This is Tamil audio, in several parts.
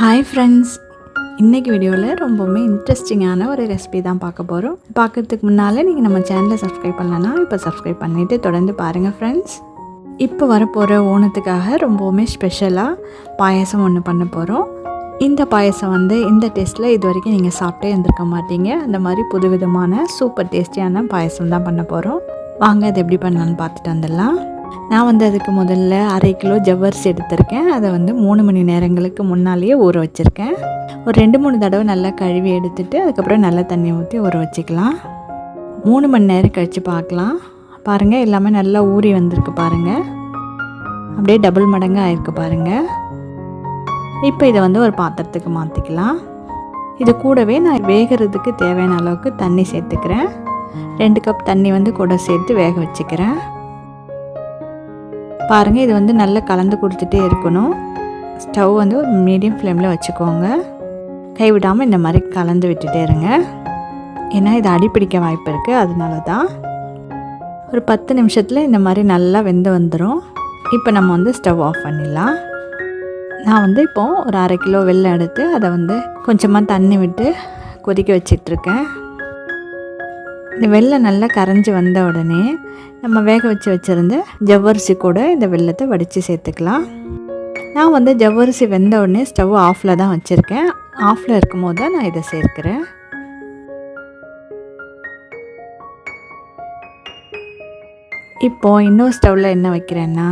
ஹாய் ஃப்ரெண்ட்ஸ் இன்றைக்கி வீடியோவில் ரொம்பவுமே இன்ட்ரெஸ்டிங்கான ஒரு ரெசிபி தான் பார்க்க போகிறோம் பார்க்கறதுக்கு முன்னால் நீங்கள் நம்ம சேனலை சப்ஸ்கிரைப் பண்ணலன்னா இப்போ சப்ஸ்கிரைப் பண்ணிவிட்டு தொடர்ந்து பாருங்கள் ஃப்ரெண்ட்ஸ் இப்போ வரப்போகிற ஓணத்துக்காக ரொம்பவுமே ஸ்பெஷலாக பாயாசம் ஒன்று பண்ண போகிறோம் இந்த பாயாசம் வந்து இந்த டேஸ்ட்டில் இது வரைக்கும் நீங்கள் சாப்பிட்டே இருந்திருக்க மாட்டீங்க. அந்த மாதிரி புதுவிதமான சூப்பர் டேஸ்டியான பாயாசம் தான் பண்ண போகிறோம் வாங்க அது எப்படி பண்ணலான்னு பார்த்துட்டு வந்துடலாம். நான் வந்து அதுக்கு முதல்ல அரை கிலோ ஜவ்வரிசி எடுத்திருக்கேன். அதை வந்து மூணு மணி நேரங்களுக்கு முன்னாலேயே ஊற வச்சுருக்கேன். ஒரு ரெண்டு மூணு தடவை நல்லா கழுவி எடுத்துட்டு அதுக்கப்புறம் நல்லா தண்ணி ஊற்றி ஊற வச்சுக்கலாம். மூணு மணி நேரம் கழித்து பார்க்கலாம். பாருங்கள் எல்லாமே நல்லா ஊறி வந்திருக்கு பாருங்கள் அப்படியே டபுள் மடங்கு ஆயிருக்கு பாருங்கள் இப்போ இதை வந்து ஒரு பாத்திரத்துக்கு மாற்றிக்கலாம் இது கூடவே நான் வேகிறதுக்கு தேவையான அளவுக்கு தண்ணி சேர்த்துக்கிறேன். ரெண்டு கப் தண்ணி வந்து கூட சேர்த்து வேக வச்சுக்கிறேன். பாருங்கள் இது வந்து நல்லா கலந்து கொடுத்துட்டே இருக்கணும். ஸ்டவ் வந்து ஒரு மீடியம் ஃப்ளேமில் வச்சுக்கோங்க. கைவிடாமல் இந்த மாதிரி கலந்து விட்டுட்டே இருங்க. ஏன்னா இது அடிப்பிடிக்க வாய்ப்பு இருக்குது அதனால தான் ஒரு பத்து நிமிஷத்தில் இந்த மாதிரி நல்லா வெந்து வந்துடும் இப்போ நம்ம வந்து ஸ்டவ் ஆஃப் பண்ணிடலாம். நான் வந்து இப்போது ஒரு அரை கிலோ வெள்ளம் எடுத்து அதை வந்து கொஞ்சமாக தண்ணி விட்டு கொதிக்க வச்சிட்ருக்கேன். இந்த வெள்ளம் நல்லா கரைஞ்சி வந்த உடனே நம்ம வேக வச்சு வச்சுருந்த ஜவ்வரிசி கூட இந்த வெள்ளத்தை வடித்து சேர்த்துக்கலாம். நான் வந்து ஜவ்வரிசி வெந்த உடனே ஸ்டவ் ஆஃபில் தான் வச்சுருக்கேன். ஆஃபில் இருக்கும் போது தான் நான் இதை சேர்க்குறேன். இப்போது இன்னொரு ஸ்டவ்வில் என்ன வைக்கிறேன்னா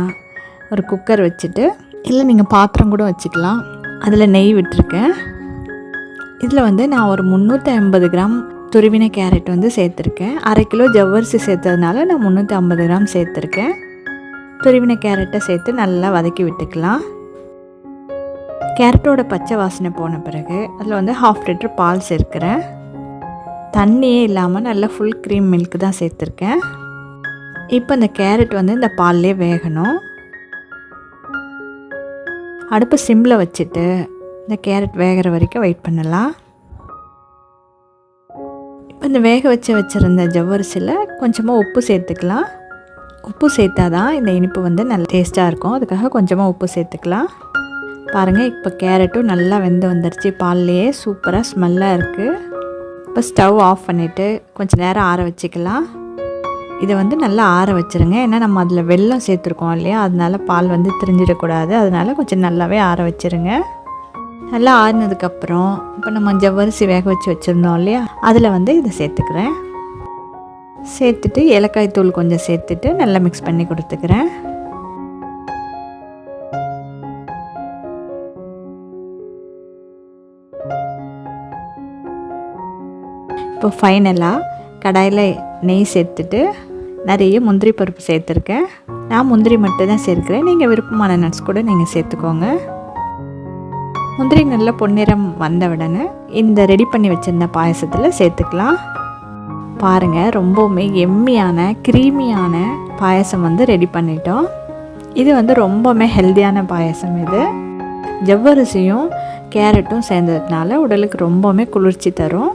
ஒரு குக்கர் வச்சுட்டு இல்லை நீங்கள் பாத்திரம் கூட வச்சுக்கலாம். அதில் நெய் விட்டுருக்கேன். இதில் வந்து நான் ஒரு முந்நூற்றி ஐம்பது கிராம் துருவின கேரட் வந்து சேர்த்துருக்கேன். அரை கிலோ ஜவ்வரிசி சேர்த்ததுனால நான் முந்நூற்றி ஐம்பது கிராம் சேர்த்துருக்கேன். துருவின கேரட்டை சேர்த்து நல்லா வதக்கி விட்டுக்கலாம். கேரட்டோட பச்சை வாசனை போன பிறகு அதில் வந்து ஹாஃப் லிட்டர் பால் சேர்க்குறேன். தண்ணியே இல்லாமல் நல்லா ஃபுல் க்ரீம் மில்க் தான் சேர்த்துருக்கேன். இப்போ இந்த கேரட் வந்து இந்த பால்லே வேகணும். அடுப்பு சிம்மில் வச்சுட்டு இந்த கேரட் வேகிற வரைக்கும் வெயிட் பண்ணலாம். கொஞ்சம் இந்த வேக வச்சு வச்சுருந்த ஜவ்வரிசியில் கொஞ்சமாக உப்பு சேர்த்துக்கலாம். உப்பு சேர்த்தா தான் இந்த இனிப்பு வந்து நல்ல டேஸ்ட்டாக இருக்கும். அதுக்காக கொஞ்சமாக உப்பு சேர்த்துக்கலாம். பாருங்கள் இப்போ கேரட்டும் நல்லா வெந்து வந்துருச்சு. பால்லையே சூப்பராக ஸ்மெல்லாக இருக்குது இப்போ ஸ்டவ் ஆஃப் பண்ணிவிட்டு கொஞ்சம் நேரம் ஆற வச்சுக்கலாம். இதை வந்து நல்லா ஆற வச்சுருங்க. ஏன்னா நம்ம அதில் வெல்லம் சேர்த்துருக்கோம் இல்லையா? அதனால பால் வந்து திரிஞ்சிடக்கூடாது. அதனால் கொஞ்சம் நல்லாவே ஆற வச்சுருங்க. நல்லா ஆறினதுக்கப்புறம் இப்போ நம்ம ஜவ்வரிசி வேக வச்சு வச்சுருந்தோம் இல்லையா? அதில் வந்து இதை சேர்த்துக்கிறேன். சேர்த்துட்டு ஏலக்காய் தூள் கொஞ்சம் சேர்த்துட்டு நல்லா மிக்ஸ் பண்ணி கொடுத்துக்கிறேன். இப்போ ஃபைனலாக கடாயில் நெய் சேர்த்துட்டு நிறைய முந்திரி பருப்பு சேர்த்துருக்கேன். நான் முந்திரி மட்டும் தான் சேர்க்குறேன். நீங்கள் விருப்பமான நட்ஸ் கூட நீங்கள் சேர்த்துக்கோங்க. முந்திரி நல்ல பொன்னிறம் வந்த உடனே இந்த ரெடி பண்ணி வச்சுருந்த பாயசத்தில் சேர்த்துக்கலாம். பாருங்கள் ரொம்பவுமே எம்மியான க்ரீமியான பாயசம் வந்து ரெடி பண்ணிட்டோம். இது வந்து ரொம்பவுமே ஹெல்த்தியான பாயசம் இது. ஜவ்வரிசியும் கேரட்டும் சேர்ந்ததுனால உடலுக்கு ரொம்பவுமே குளிர்ச்சி தரும்.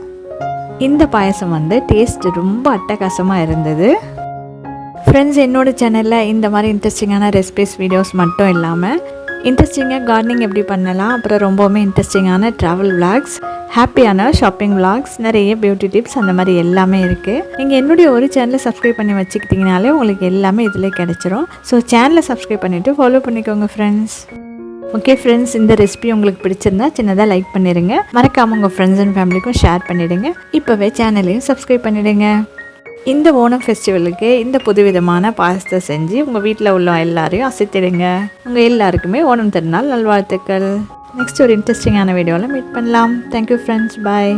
இந்த பாயசம் வந்து டேஸ்ட் ரொம்ப அட்டகாசமாக இருந்தது. ஃப்ரெண்ட்ஸ் என்னோடய சேனலில் இந்த மாதிரி இன்ட்ரெஸ்டிங்கான ரெசிபிஸ் வீடியோஸ் மட்டும் இல்லாமல் இன்ட்ரெஸ்டிங்காக கார்டனிங் எப்படி பண்ணலாம்? அப்புறம் ரொம்பவுமே இன்ட்ரெஸ்டிங்கான ட்ராவல் விளாக்ஸ் ஹாப்பியான ஷாப்பிங் விளாக்ஸ் நிறைய பியூட்டி டிப்ஸ் அந்த மாதிரி எல்லாமே இருக்குது நீங்கள் என்னுடைய ஒரு சேனலை சப்ஸ்கிரைப் பண்ணி வச்சுக்கிட்டிங்கனாலே உங்களுக்கு எல்லாமே இதில் கிடச்சிரும். ஸோ சேனலை சப்ஸ்கிரைப் பண்ணிவிட்டு ஃபாலோ பண்ணிக்கோங்க ஃப்ரெண்ட்ஸ் ஓகே ஃப்ரெண்ட்ஸ் இந்த ரெசிபி உங்களுக்கு பிடிச்சிருந்தா சின்னதாக லைக் பண்ணிடுங்க மறக்காமல் உங்கள் ஃப்ரெண்ட்ஸ் அண்ட் ஃபேமிலிக்கும் ஷேர் பண்ணிவிடுங்க இப்போவே சேனலையும் சப்ஸ்கிரைப் பண்ணிவிடுங்க இந்த ஓணம் ஃபெஸ்டிவலுக்கு இந்த புதுவிதமான பாயசத்தை செஞ்சு உங்கள் வீட்டில் உள்ள எல்லாரையும் அசைத்திடுங்க. உங்கள் எல்லாருக்குமே ஓணம் திருநாள் நல்வாழ்த்துக்கள். நெக்ஸ்ட் ஒரு இன்ட்ரெஸ்டிங்கான வீடியோவில் மீட் பண்ணலாம். Thank you friends bye